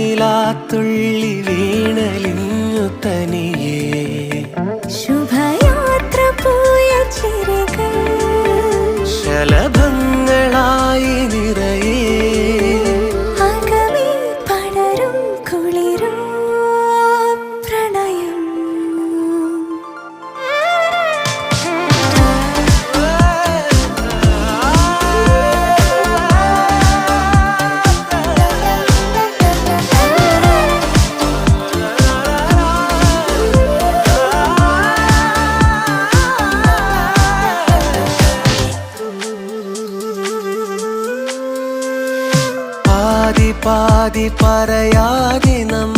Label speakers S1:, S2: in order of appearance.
S1: നീർനിലാത്തുള്ളി വീണലിഞ്ഞു തനിയേ
S2: ശുഭയാത്ര പോയ ചിരകൾ.
S1: ശലഭങ്ങളായി പാതി പറയാതെ നമ്മൾ